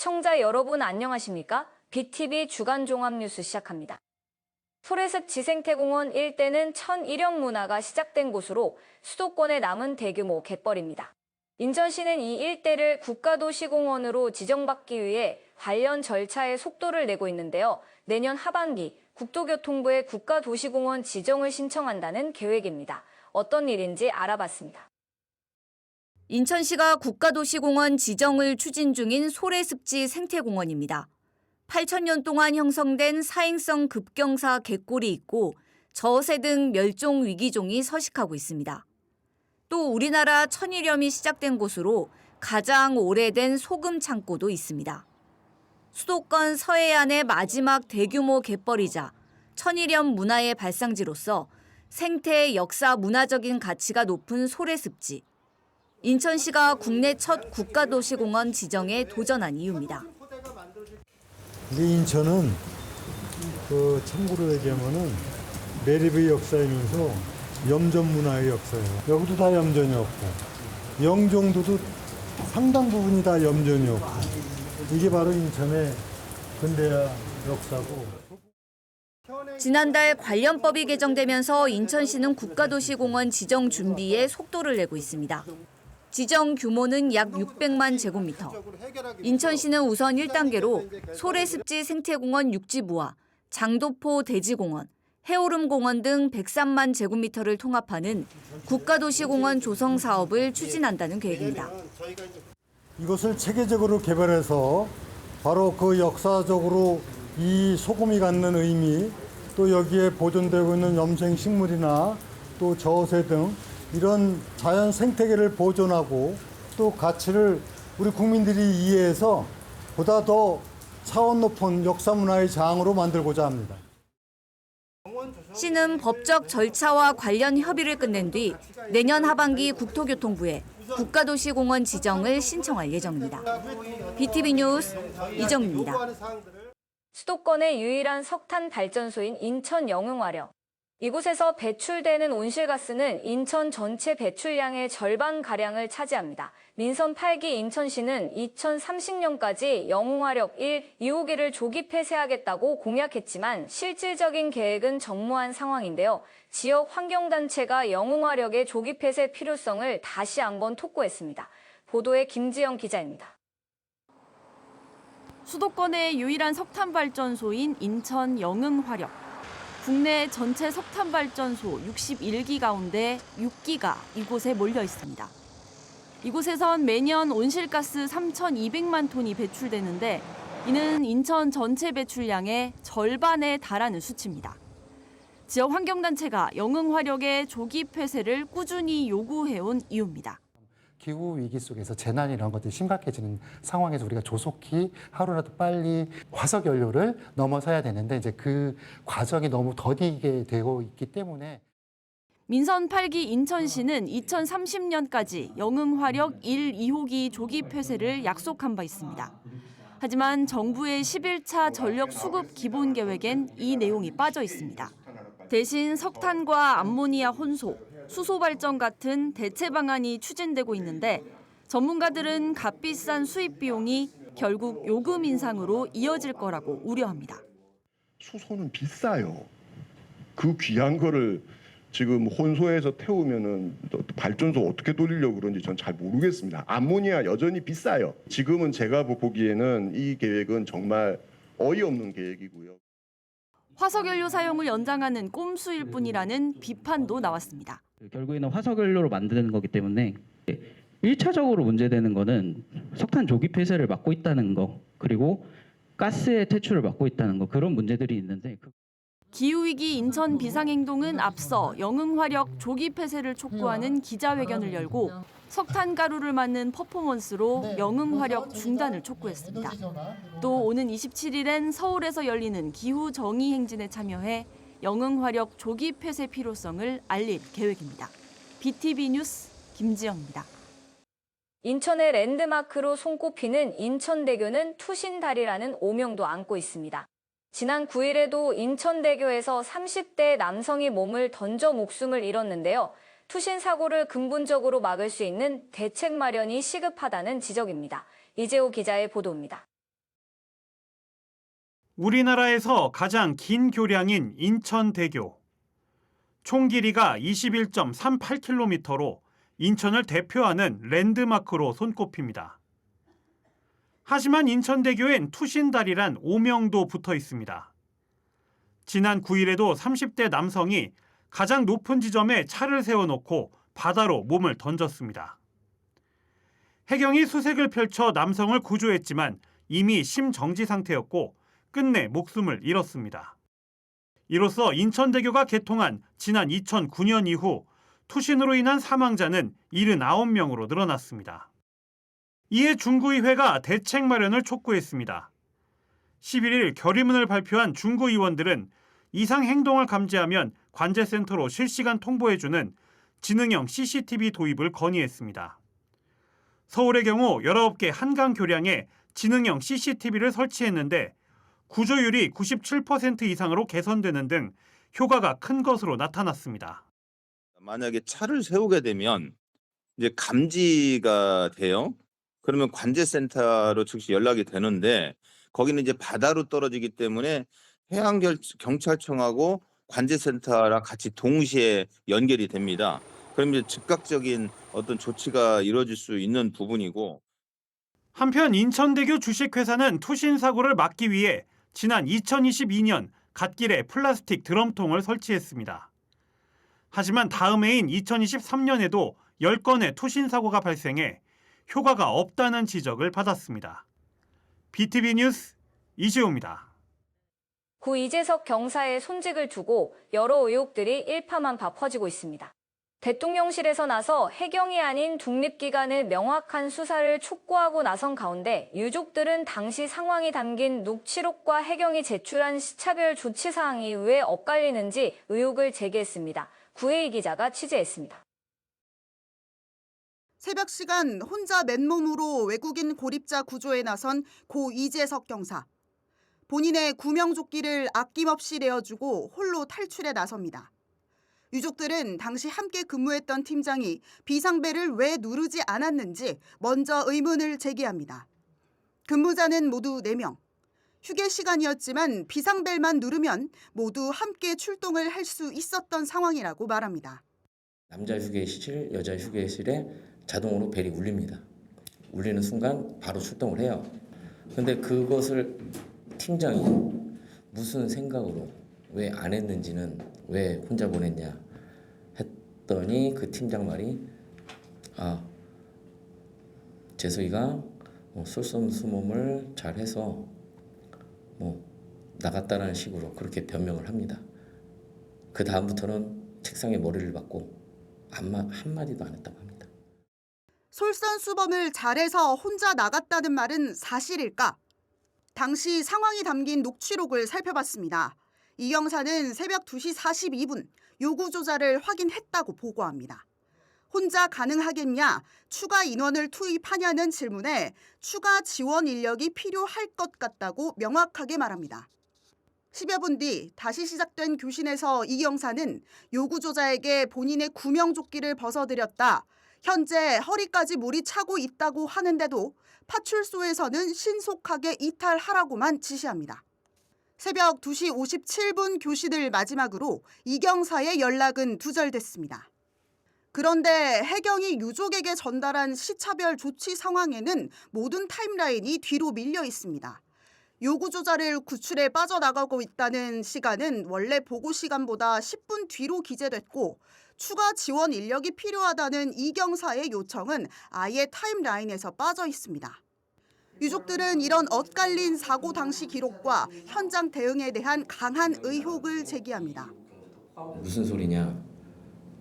시청자 여러분 안녕하십니까? BTV 주간 종합 뉴스 시작합니다. 소래습 지생태공원 일대는 천일영 문화가 시작된 곳으로 수도권에 남은 대규모 갯벌입니다. 인천시는 이 일대를 국가도시공원으로 지정받기 위해 관련 절차에 속도를 내고 있는데요. 내년 하반기 국토교통부에 국가도시공원 지정을 신청한다는 계획입니다. 어떤 일인지 알아봤습니다. 인천시가 국가도시공원 지정을 추진 중인 소래습지 생태공원입니다. 8천년 동안 형성된 사행성 급경사 갯골이 있고 저새 등 멸종 위기종이 서식하고 있습니다. 또 우리나라 천일염이 시작된 곳으로 가장 오래된 소금 창고도 있습니다. 수도권 서해안의 마지막 대규모 갯벌이자 천일염 문화의 발상지로서 생태 역사 문화적인 가치가 높은 소래습지. 인천시가 국내 첫 국가도시공원 지정에 도전한 이유입니다. 우리 인천은 그 참고로 얘기하면은 매립의 역사이면서 염전 문화의 역사예요. 여기도 다 염전이 없고 영종도도 상당 부분이 다 염전이 없고 이게 바로 인천의 근대화 역사고 지난달 관련법이 개정되면서 인천시는 국가도시공원 지정 준비에 속도를 내고 있습니다. 지정 규모는 약 600만 제곱미터. 인천시는 우선 1단계로 소래습지 생태공원 육지부와 장도포 대지공원, 해오름공원 등 103만 제곱미터를 통합하는 국가도시공원 조성 사업을 추진한다는 계획입니다. 이것을 체계적으로 개발해서 바로 그 역사적으로 이 소금이 갖는 의미 또 여기에 보존되고 있는 염생 식물이나 또 저새 등 이런 자연 생태계를 보존하고 또 가치를 우리 국민들이 이해해서 보다 더 차원 높은 역사 문화의 장으로 만들고자 합니다. 시는 법적 절차와 관련 협의를 끝낸 뒤 내년 하반기 국토교통부에 국가도시공원 지정을 신청할 예정입니다. BTV 뉴스 이정입니다. 수도권의 유일한 석탄 발전소인 인천 영흥화력. 이곳에서 배출되는 온실가스는 인천 전체 배출량의 절반가량을 차지합니다. 민선 8기 인천시는 2030년까지 영흥화력 1, 2호기를 조기 폐쇄하겠다고 공약했지만 실질적인 계획은 정무한 상황인데요. 지역 환경단체가 영흥화력의 조기 폐쇄 필요성을 다시 한번 촉구했습니다. 보도에 김지영 기자입니다. 수도권의 유일한 석탄 발전소인 인천 영흥화력. 국내 전체 석탄 발전소 61기 가운데 6기가 이곳에 몰려 있습니다. 이곳에선 매년 온실가스 3,200만 톤이 배출되는데 이는 인천 전체 배출량의 절반에 달하는 수치입니다. 지역 환경단체가 영흥 화력의 조기 폐쇄를 꾸준히 요구해온 이유입니다. 기후 위기 속에서 재난 이런 것들이 심각해지는 상황에서 우리가 조속히 하루라도 빨리 화석 연료를 넘어서야 되는데 이제 그 과정이 너무 더디게 되고 있기 때문에 민선 8기 인천시는 2030년까지 영흥화력 1, 2호기 조기 폐쇄를 약속한 바 있습니다. 하지만 정부의 11차 전력 수급 기본 계획엔 이 내용이 빠져 있습니다. 대신 석탄과 암모니아 혼소, 수소 발전 같은 대체 방안이 추진되고 있는데 전문가들은 값비싼 수입 비용이 결국 요금 인상으로 이어질 거라고 우려합니다. 수소는 비싸요. 그 귀한 거를 지금 혼소해서 태우면은 또 발전소 어떻게 돌리려고 그런지 전 잘 모르겠습니다. 암모니아 여전히 비싸요. 지금은 제가 보기에는 이 계획은 정말 어이없는 계획이고요. 화석연료 사용을 연장하는 꼼수일 뿐이라는 비판도 나왔습니다. 결국에는 화석연료로 만드는 거기 때문에 1차적으로 문제되는 거는 석탄 조기 폐쇄를 막고 있다는 거 그리고 가스의 퇴출을 막고 있다는 거 그런 문제들이 있는데 그 기후위기 인천 비상행동은 앞서 영흥화력 조기 폐쇄를 촉구하는 기자회견을 열고 석탄 가루를 맞는 퍼포먼스로 영흥화력 중단을 촉구했습니다. 또 오는 27일엔 서울에서 열리는 기후 정의 행진에 참여해 영흥화력 조기 폐쇄 필요성을 알릴 계획입니다. BTV 뉴스 김지영입니다. 인천의 랜드마크로 손꼽히는 인천대교는 투신다리라는 오명도 안고 있습니다. 지난 9일에도 인천대교에서 30대 남성이 몸을 던져 목숨을 잃었는데요. 투신 사고를 근본적으로 막을 수 있는 대책 마련이 시급하다는 지적입니다. 이재호 기자의 보도입니다. 우리나라에서 가장 긴 교량인 인천대교. 총 길이가 21.38km로 인천을 대표하는 랜드마크로 손꼽힙니다. 하지만 인천대교엔 투신다리란 오명도 붙어 있습니다. 지난 9일에도 30대 남성이 가장 높은 지점에 차를 세워놓고 바다로 몸을 던졌습니다. 해경이 수색을 펼쳐 남성을 구조했지만 이미 심정지 상태였고 끝내 목숨을 잃었습니다. 이로써 인천대교가 개통한 지난 2009년 이후 투신으로 인한 사망자는 79명으로 늘어났습니다. 이에 중구의회가 대책 마련을 촉구했습니다. 11일 결의문을 발표한 중구의원들은 이상 행동을 감지하면 관제센터로 실시간 통보해주는 지능형 CCTV 도입을 건의했습니다. 서울의 경우 19개 한강 교량에 지능형 CCTV를 설치했는데 구조율이 97% 이상으로 개선되는 등 효과가 큰 것으로 나타났습니다. 만약에 차를 세우게 되면 이제 감지가 돼요. 그러면 관제센터로 즉시 연락이 되는데 거기는 이제 바다로 떨어지기 때문에 해양 경찰청하고 관제센터랑 같이 동시에 연결이 됩니다. 그럼 이제 즉각적인 어떤 조치가 이루어질 수 있는 부분이고 한편 인천대교 주식회사는 투신 사고를 막기 위해 지난 2022년 갓길에 플라스틱 드럼통을 설치했습니다. 하지만 다음 해인 2023년에도 10건의 투신 사고가 발생해 효과가 없다는 지적을 받았습니다. BTV 뉴스 이재호입니다. 구 이재석 경사의 손직을 두고 여러 의혹들이 일파만파 퍼지고 있습니다. 대통령실에서 나서 해경이 아닌 독립기관의 명확한 수사를 촉구하고 나선 가운데 유족들은 당시 상황이 담긴 녹취록과 해경이 제출한 시차별 조치 사항이 왜 엇갈리는지 의혹을 제기했습니다. 구혜희 기자가 취재했습니다. 새벽 시간 혼자 맨몸으로 외국인 고립자 구조에 나선 고 이재석 경사. 본인의 구명조끼를 아낌없이 내어주고 홀로 탈출에 나섭니다. 유족들은 당시 함께 근무했던 팀장이 비상벨을 왜 누르지 않았는지 먼저 의문을 제기합니다. 근무자는 모두 4명. 휴게 시간이었지만 비상벨만 누르면 모두 함께 출동을 할 수 있었던 상황이라고 말합니다. 남자 휴게실, 여자 휴게실에 자동으로 벨이 울립니다. 울리는 순간 바로 출동을 해요. 근데 그것을 팀장이 무슨 생각으로 왜 안 했는지는 왜 혼자 보냈냐 했더니 그 팀장 말이 아 재석이가 뭐 솔선수범을 잘해서 뭐 나갔다라는 식으로 그렇게 변명을 합니다. 그 다음부터는 책상에 머리를 박고 한마, 한 마디도 안 했다고 합니다. 솔선수범을 잘해서 혼자 나갔다는 말은 사실일까? 당시 상황이 담긴 녹취록을 살펴봤습니다. 이 경사는 새벽 2시 42분 요구 조자를 확인했다고 보고합니다. 혼자 가능하겠냐, 추가 인원을 투입하냐는 질문에 추가 지원 인력이 필요할 것 같다고 명확하게 말합니다. 10여 분 뒤 다시 시작된 교신에서 이 경사는 요구조자에게 본인의 구명조끼를 벗어드렸다. 현재 허리까지 물이 차고 있다고 하는데도 파출소에서는 신속하게 이탈하라고만 지시합니다. 새벽 2시 57분 교신을 마지막으로 이경사의 연락은 두절됐습니다. 그런데 해경이 유족에게 전달한 시차별 조치 상황에는 모든 타임라인이 뒤로 밀려 있습니다. 요구조자를 구출해 빠져나가고 있다는 시간은 원래 보고 시간보다 10분 뒤로 기재됐고 추가 지원 인력이 필요하다는 이경사의 요청은 아예 타임라인에서 빠져 있습니다. 유족들은 이런 엇갈린 사고 당시 기록과 현장 대응에 대한 강한 의혹을 제기합니다. 무슨 소리냐?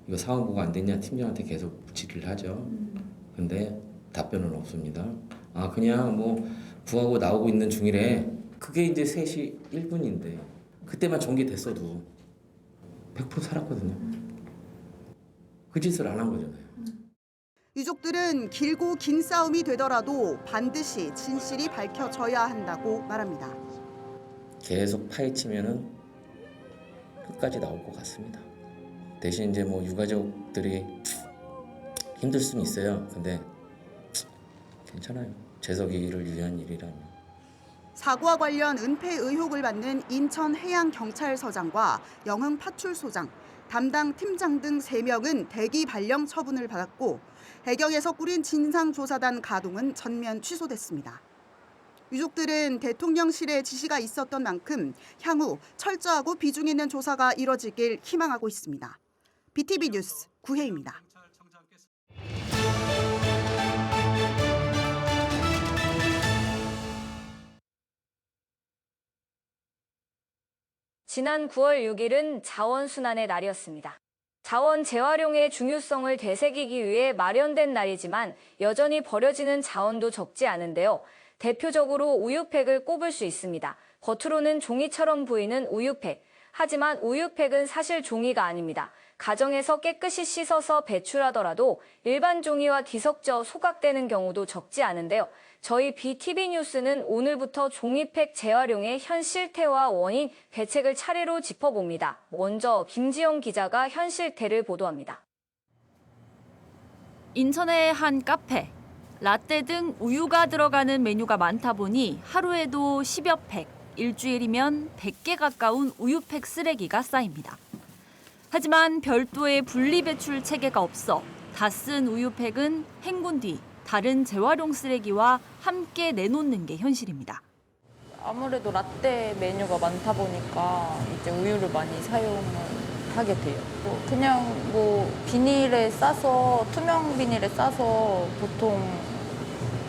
이거 상황 보고 안 됐냐? 팀장한테 계속 질의를 하죠. 근데 답변은 없습니다. 아 그냥 뭐 구하고 나오고 있는 중이래. 그게 이제 3시 1분인데 그때만 전개됐어도 100% 살았거든요. 그 짓을 안 한 거잖아요. 유족들은 길고 긴 싸움이 되더라도 반드시 진실이 밝혀져야 한다고 말합니다. 계속 파헤치면은 끝까지 나올 것 같습니다. 대신 이제 뭐 유가족들이 힘들 수는 있어요. 근데 괜찮아요. 재석이를 위한 일이라면. 사고와 관련 은폐 의혹을 받는 인천 해양경찰서장과 영흥 파출소장, 담당 팀장 등 3명은 대기 발령 처분을 받았고 해경에서 꾸린 진상조사단 가동은 전면 취소됐습니다. 유족들은 대통령실의 지시가 있었던 만큼 향후 철저하고 비중 있는 조사가 이뤄지길 희망하고 있습니다. BTV 뉴스 구혜입니다. 지난 9월 6일은 자원순환의 날이었습니다. 자원 재활용의 중요성을 되새기기 위해 마련된 날이지만 여전히 버려지는 자원도 적지 않은데요. 대표적으로 우유팩을 꼽을 수 있습니다. 겉으로는 종이처럼 보이는 우유팩. 하지만 우유팩은 사실 종이가 아닙니다. 가정에서 깨끗이 씻어서 배출하더라도 일반 종이와 뒤섞여 소각되는 경우도 적지 않은데요. 저희 BTV 뉴스는 오늘부터 종이팩 재활용의 현 실태와 원인, 대책을 차례로 짚어봅니다. 먼저 김지영 기자가 현 실태를 보도합니다. 인천의 한 카페. 라떼 등 우유가 들어가는 메뉴가 많다 보니 하루에도 10여 팩, 일주일이면 100개 가까운 우유팩 쓰레기가 쌓입니다. 하지만 별도의 분리배출 체계가 없어 다 쓴 우유팩은 행군 뒤 다른 재활용 쓰레기와 함께 내놓는 게 현실입니다. 아무래도 라떼 메뉴가 많다 보니까 이제 우유를 많이 사용을 하게 돼요. 뭐 그냥 뭐 비닐에 싸서 투명 비닐에 싸서 보통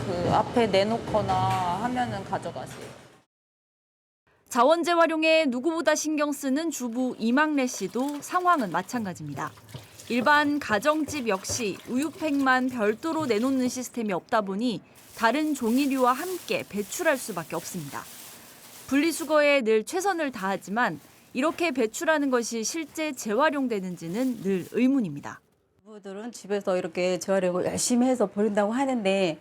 그 앞에 내놓거나 하면은 가져가세요. 자원 재활용에 누구보다 신경 쓰는 주부 이망래 씨도 상황은 마찬가지입니다. 일반 가정집 역시 우유팩만 별도로 내놓는 시스템이 없다 보니 다른 종이류와 함께 배출할 수밖에 없습니다. 분리수거에 늘 최선을 다하지만 이렇게 배출하는 것이 실제 재활용되는지는 늘 의문입니다. 부부들은 집에서 이렇게 재활용을 열심히 해서 버린다고 하는데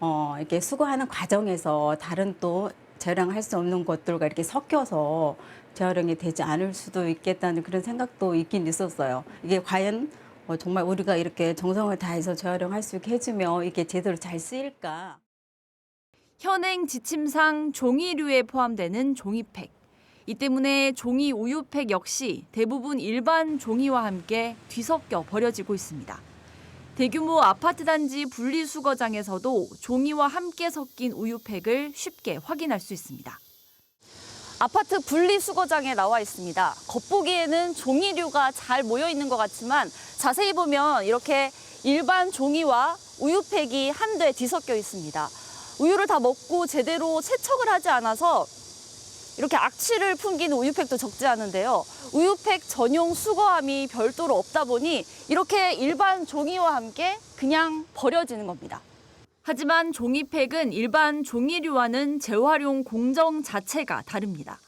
어, 이렇게 수거하는 과정에서 다른 또 재활용할 수 없는 것들과 이렇게 섞여서 재활용이 되지 않을 수도 있겠다는 그런 생각도 있긴 있었어요. 이게 과연 어, 정말 우리가 이렇게 정성을 다해서 재활용할 수 있게 해주면 이게 제대로 잘 쓰일까? 현행 지침상 종이류에 포함되는 종이팩. 이 때문에 종이 우유팩 역시 대부분 일반 종이와 함께 뒤섞여 버려지고 있습니다. 대규모 아파트 단지 분리수거장에서도 종이와 함께 섞인 우유팩을 쉽게 확인할 수 있습니다. 아파트 분리수거장에 나와 있습니다. 겉보기에는 종이류가 잘 모여 있는 것 같지만 자세히 보면 이렇게 일반 종이와 우유팩이 한데 뒤섞여 있습니다. 우유를 다 먹고 제대로 세척을 하지 않아서 이렇게 악취를 풍기는 우유팩도 적지 않은데요. 우유팩 전용 수거함이 별도로 없다 보니 이렇게 일반 종이와 함께 그냥 버려지는 겁니다. 하지만 종이팩은 일반 종이류와는 재활용 공정 자체가 다릅니다.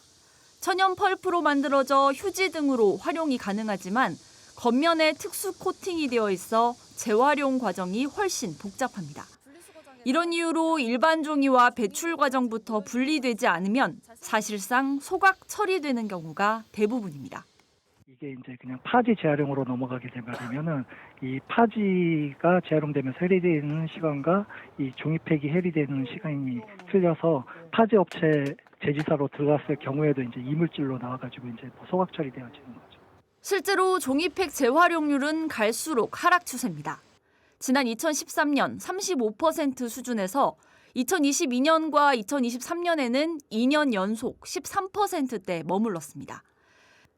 천연 펄프로 만들어져 휴지 등으로 활용이 가능하지만 겉면에 특수 코팅이 되어 있어 재활용 과정이 훨씬 복잡합니다. 이런 이유로 일반 종이와 배출 과정부터 분리되지 않으면 사실상 소각 처리되는 경우가 대부분입니다. 이게 이제 그냥 파지 재활용으로 넘어가게 되면은 이 파지가 재활용되면서 해리되는 시간과 이 종이팩이 해리되는 시간이 틀려서 파지 업체 제지사로 들어갔을 경우에도 이제 이물질로 나와가지고 이제 소각 처리되어지는 거죠. 실제로 종이팩 재활용률은 갈수록 하락 추세입니다. 지난 2013년 35% 수준에서 2022년과 2023년에는 2년 연속 13%대 머물렀습니다.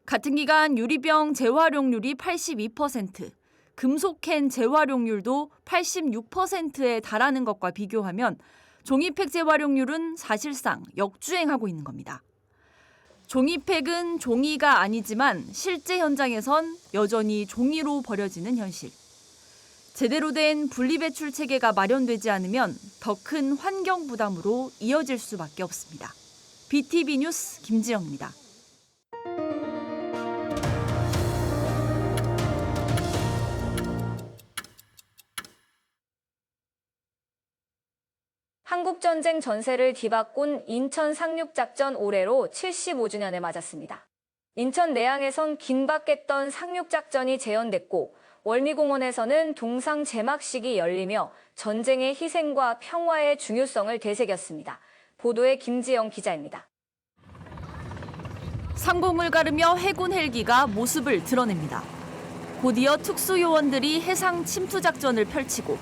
같은 기간 유리병 재활용률이 82%, 금속캔 재활용률도 86%에 달하는 것과 비교하면 종이팩 재활용률은 사실상 역주행하고 있는 겁니다. 종이팩은 종이가 아니지만 실제 현장에선 여전히 종이로 버려지는 현실. 제대로 된 분리배출 체계가 마련되지 않으면 더 큰 환경 부담으로 이어질 수밖에 없습니다. BTV 뉴스 김지영입니다. 한국전쟁 전세를 뒤바꾼 인천 상륙작전 올해로 75주년을 맞았습니다. 인천 내양에선 긴박했던 상륙작전이 재현됐고 월미공원에서는 동상 제막식이 열리며 전쟁의 희생과 평화의 중요성을 되새겼습니다. 보도에 김지영 기자입니다. 상공을 가르며 해군 헬기가 모습을 드러냅니다. 곧이어 특수요원들이 해상 침투 작전을 펼치고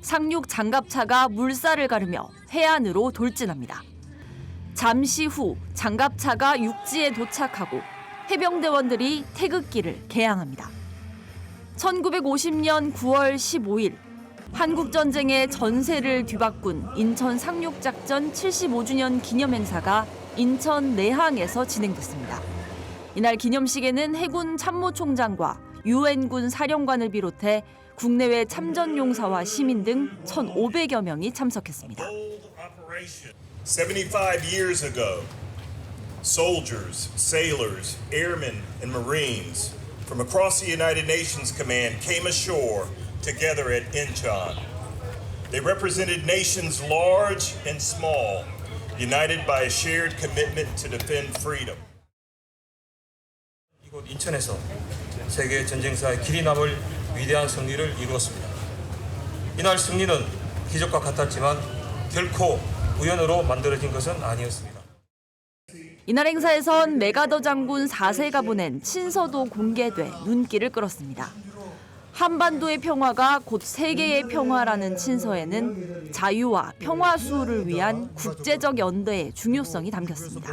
상륙 장갑차가 물살을 가르며 해안으로 돌진합니다. 잠시 후 장갑차가 육지에 도착하고 해병대원들이 태극기를 개항합니다. 1950년 9월 15일 한국 전쟁의 전세를 뒤바꾼 인천 상륙 작전 75주년 기념 행사가 인천 내항에서 진행됐습니다. 이날 기념식에는 해군 참모총장과 유엔군 사령관을 비롯해 국내외 참전용사와 시민 등 1,500여 명이 참석했습니다. 75 years ago, soldiers, sailors, airmen, and Marines from across the United Nations Command came ashore together at Incheon. They represented nations large and small, united by a shared commitment to defend freedom. 이곳 인천에서 세계 전쟁사의 길이 남을 위대한 승리를 이루었습니다. 이날 승리는 기적과 같았지만 결코 우연으로 만들어진 것은 아니었습니다. 이날 행사에선 메가더 장군 4세가 보낸 친서도 공개돼 눈길을 끌었습니다. 한반도의 평화가 곧 세계의 평화라는 친서에는 자유와 평화 수호를 위한 국제적 연대의 중요성이 담겼습니다.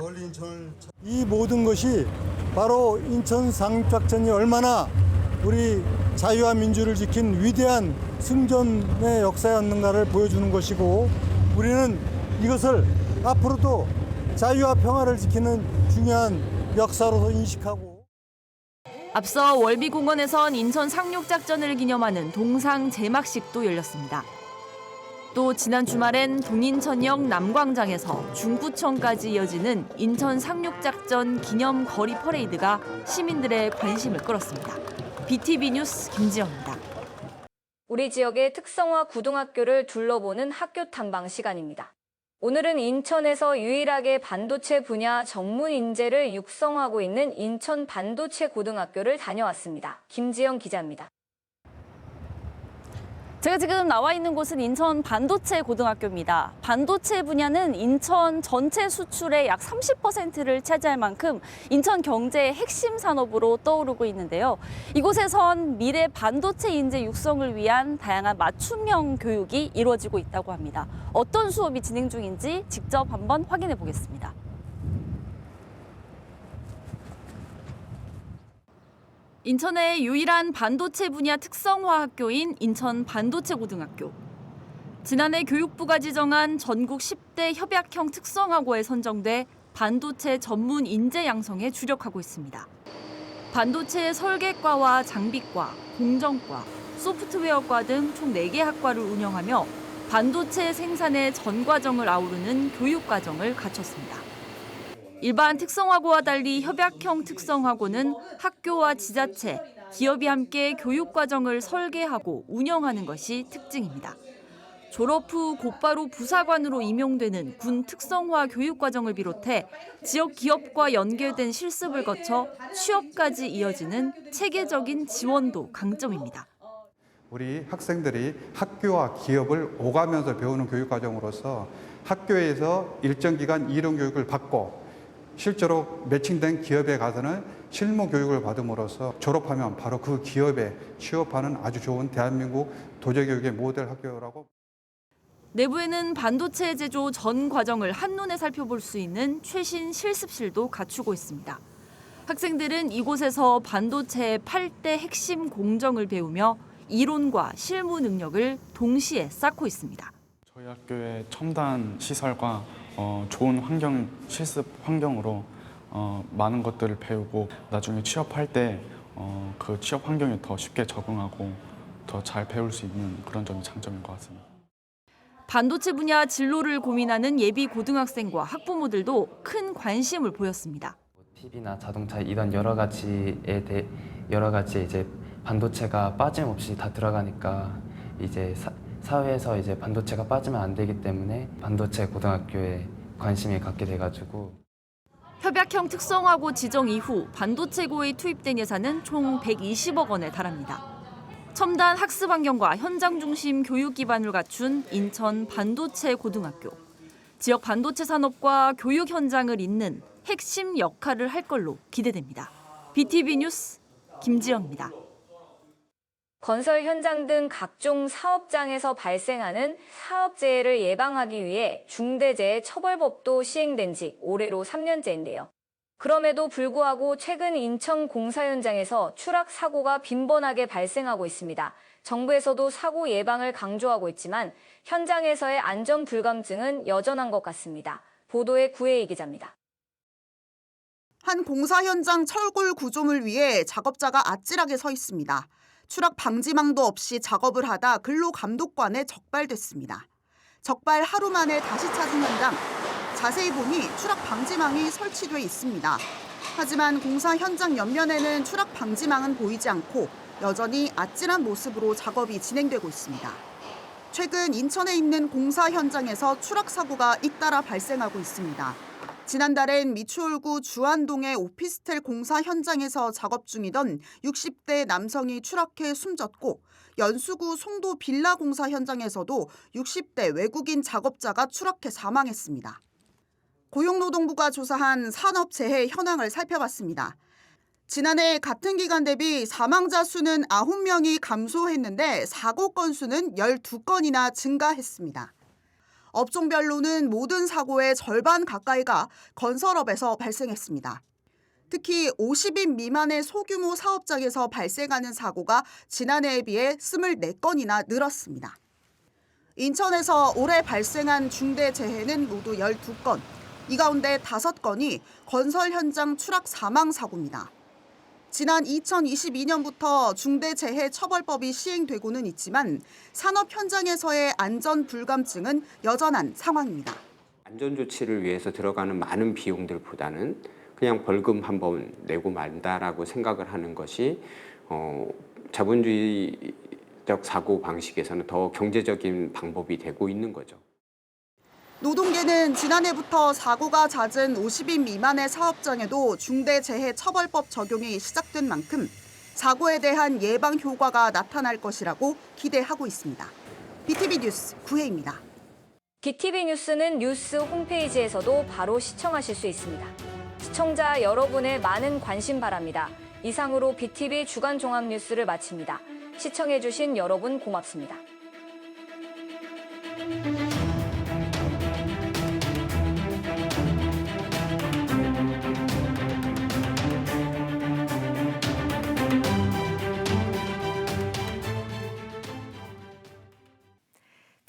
이 모든 것이 바로 인천 상륙작전이 얼마나 우리 자유와 민주를 지킨 위대한 승전의 역사였는가를 보여주는 것이고 우리는 이것을 앞으로도 자유와 평화를 지키는 중요한 역사로서 인식하고 앞서 월비공원에선 인천 상륙작전을 기념하는 동상 제막식도 열렸습니다. 또 지난 주말엔 동인천역 남광장에서 중구청까지 이어지는 인천 상륙작전 기념 거리 퍼레이드가 시민들의 관심을 끌었습니다. BTV 뉴스 김지영입니다. 우리 지역의 특성화 고등학교를 둘러보는 학교 탐방 시간입니다. 오늘은 인천에서 유일하게 반도체 분야 전문 인재를 육성하고 있는 인천 반도체 고등학교를 다녀왔습니다. 김지영 기자입니다. 제가 지금 나와 있는 곳은 인천 반도체 고등학교입니다. 반도체 분야는 인천 전체 수출의 약 30%를 차지할 만큼 인천 경제의 핵심 산업으로 떠오르고 있는데요. 이곳에선 미래 반도체 인재 육성을 위한 다양한 맞춤형 교육이 이루어지고 있다고 합니다. 어떤 수업이 진행 중인지 직접 한번 확인해 보겠습니다. 인천의 유일한 반도체 분야 특성화 학교인 인천 반도체 고등학교. 지난해 교육부가 지정한 전국 10대 협약형 특성화고에 선정돼 반도체 전문 인재 양성에 주력하고 있습니다. 반도체 설계과와 장비과, 공정과, 소프트웨어과 등 총 4개 학과를 운영하며 반도체 생산의 전 과정을 아우르는 교육 과정을 갖췄습니다. 일반 특성화고와 달리 협약형 특성화고는 학교와 지자체, 기업이 함께 교육 과정을 설계하고 운영하는 것이 특징입니다. 졸업 후 곧바로 부사관으로 임용되는 군 특성화 교육 과정을 비롯해 지역 기업과 연계된 실습을 거쳐 취업까지 이어지는 체계적인 지원도 강점입니다. 우리 학생들이 학교와 기업을 오가면서 배우는 교육 과정으로서 학교에서 일정 기간 이론 교육을 받고 실제로 매칭된 기업에 가서는 실무 교육을 받음으로써 졸업하면 바로 그 기업에 취업하는 아주 좋은 대한민국 도제교육의 모델 학교라고 내부에는 반도체 제조 전 과정을 한눈에 살펴볼 수 있는 최신 실습실도 갖추고 있습니다. 학생들은 이곳에서 반도체의 8대 핵심 공정을 배우며 이론과 실무 능력을 동시에 쌓고 있습니다. 저희 학교의 첨단 시설과 어, 좋은 환경, 실습 환경으로 어, 많은 것들을 배우고 나중에 취업할 때 어, 그 취업 환경에 더 쉽게 적응하고 더 잘 배울 수 있는 그런 점이 장점인 것 같습니다. 반도체 분야 진로를 고민하는 예비 고등학생과 학부모들도 큰 관심을 보였습니다. TV나 자동차 이런 여러 가지에 대해 여러 가지 이제 반도체가 빠짐없이 다 들어가니까 이제 사, 사회에서 이제 반도체가 빠지면 안 되기 때문에 반도체 고등학교에 관심이 갖게 돼가지고 협약형 특성화고 지정 이후 반도체고에 투입된 예산은 총 120억 원에 달합니다. 첨단 학습 환경과 현장 중심 교육 기반을 갖춘 인천 반도체 고등학교. 지역 반도체 산업과 교육 현장을 잇는 핵심 역할을 할 걸로 기대됩니다. BTV 뉴스 김지영입니다. 건설 현장 등 각종 사업장에서 발생하는 사업재해를 예방하기 위해 중대재해 처벌법도 시행된 지 올해로 3년째인데요. 그럼에도 불구하고 최근 인천 공사 현장에서 추락 사고가 빈번하게 발생하고 있습니다. 정부에서도 사고 예방을 강조하고 있지만 현장에서의 안전 불감증은 여전한 것 같습니다. 보도에 구혜희 기자입니다. 한 공사 현장 철골 구조물 위에 작업자가 아찔하게 서 있습니다. 추락 방지망도 없이 작업을 하다 근로 감독관에 적발됐습니다. 적발 하루 만에 다시 찾은 현장. 자세히 보니 추락 방지망이 설치돼 있습니다. 하지만 공사 현장 옆면에는 추락 방지망은 보이지 않고 여전히 아찔한 모습으로 작업이 진행되고 있습니다. 최근 인천에 있는 공사 현장에서 추락 사고가 잇따라 발생하고 있습니다. 지난달엔 미추홀구 주안동의 오피스텔 공사 현장에서 작업 중이던 60대 남성이 추락해 숨졌고 연수구 송도 빌라 공사 현장에서도 60대 외국인 작업자가 추락해 사망했습니다. 고용노동부가 조사한 산업재해 현황을 살펴봤습니다. 지난해 같은 기간 대비 사망자 수는 9명이 감소했는데 사고 건수는 12건이나 증가했습니다. 업종별로는 모든 사고의 절반 가까이가 건설업에서 발생했습니다. 특히 50인 미만의 소규모 사업장에서 발생하는 사고가 지난해에 비해 24건이나 늘었습니다. 인천에서 올해 발생한 중대 재해는 모두 12건. 이 가운데 5건이 건설 현장 추락 사망 사고입니다. 지난 2022년부터 중대재해처벌법이 시행되고는 있지만 산업 현장에서의 안전 불감증은 여전한 상황입니다. 안전 조치를 위해서 들어가는 많은 비용들보다는 그냥 벌금 한 번 내고 만다라고 생각을 하는 것이 어, 자본주의적 사고 방식에서는 더 경제적인 방법이 되고 있는 거죠. 노동계는 지난해부터 사고가 잦은 50인 미만의 사업장에도 중대재해처벌법 적용이 시작된 만큼 사고에 대한 예방 효과가 나타날 것이라고 기대하고 있습니다. BTV 뉴스 구혜입니다. BTV 뉴스는 뉴스 홈페이지에서도 바로 시청하실 수 있습니다. 시청자 여러분의 많은 관심 바랍니다. 이상으로 BTV 주간 종합 뉴스를 마칩니다. 시청해주신 여러분 고맙습니다.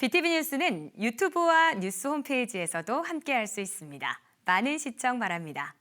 BTV 뉴스는 유튜브와 뉴스 홈페이지에서도 함께할 수 있습니다. 많은 시청 바랍니다.